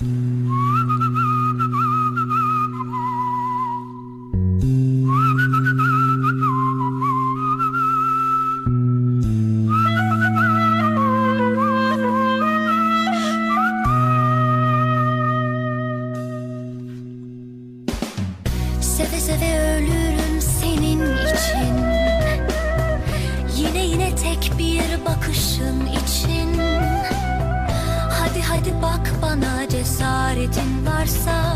Seve seve ölürüm senin için cesaretin varsa